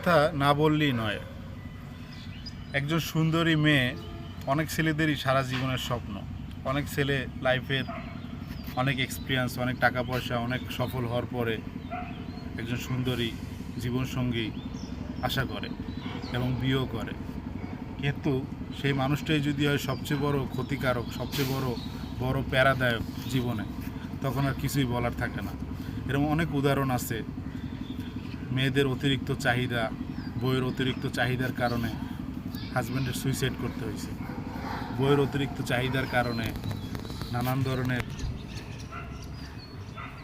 কথা না বললেই নয়। একজন সুন্দরী মেয়ে অনেক ছেলেদেরই সারা জীবনের স্বপ্ন। অনেক ছেলে লাইফের অনেক এক্সপিরিয়েন্স অনেক টাকা পয়সা অনেক সফল হওয়ার পরে একজন সুন্দরী জীবনসঙ্গী আশা করে এবং বিয়েও করে। কিন্তু সেই মানুষটাই যদি হয় সবচেয়ে বড় ক্ষতিকারক, সবচেয়ে বড় বড় প্যারাদায়ক জীবনে, তখন আর কিছুই বলার থাকে না। এরকম অনেক উদাহরণ আছে মেয়েদের অতিরিক্ত চাহিদা, বইয়ের অতিরিক্ত চাহিদার কারণে হাজব্যান্ডের সুইসাইড করতে হয়েছে। বইয়ের অতিরিক্ত চাহিদার কারণে নানান ধরনের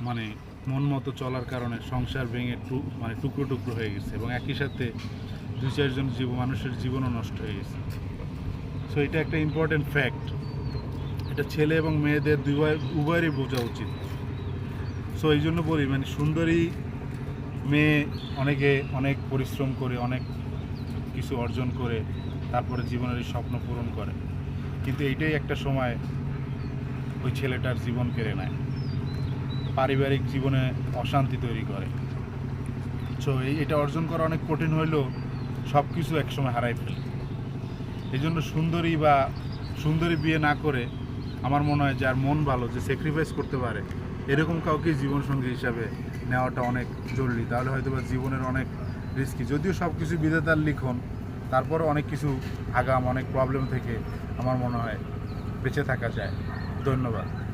মানে মন মতো চলার কারণে সংসার ভেঙে টু মানে টুকরো টুকরো হয়ে গেছে এবং একই সাথে দুই চারজন জীব, মানুষের জীবনও নষ্ট হয়ে গেছে। সো এটা একটা ইম্পর্টেন্ট ফ্যাক্ট এটা ছেলে এবং মেয়েদের দুই উভয়েরই বোঝা উচিত। সো এই জন্য বলি মানে সুন্দরী মেয়ে অনেকে অনেক পরিশ্রম করে, অনেক কিছু অর্জন করে, তারপরে জীবনের এই স্বপ্ন পূরণ করে। কিন্তু এইটাই একটা সময় ওই ছেলেটার জীবন কেড়ে নেয়। পারিবারিক জীবনে অশান্তি তৈরি করে। সো এটা অর্জন করা অনেক কঠিন হইলেও সব কিছু একসময় হারাই ফেলে। এই জন্য সুন্দরী বা সুন্দরী বিয়ে না করে আমার মনে হয় যার মন ভালো, যে স্যাক্রিফাইস করতে পারে এরকম কাউকে জীবনসঙ্গী হিসাবে নেওয়াটা অনেক জরুরি। তাহলে হয়তো বা জীবনের অনেক রিস্কি যদিও সব কিছু বিধাতার লিখন তারপর অনেক কিছু আগাম, অনেক প্রবলেম থেকে আমার মনে হয় বেঁচে থাকা যায়। ধন্যবাদ।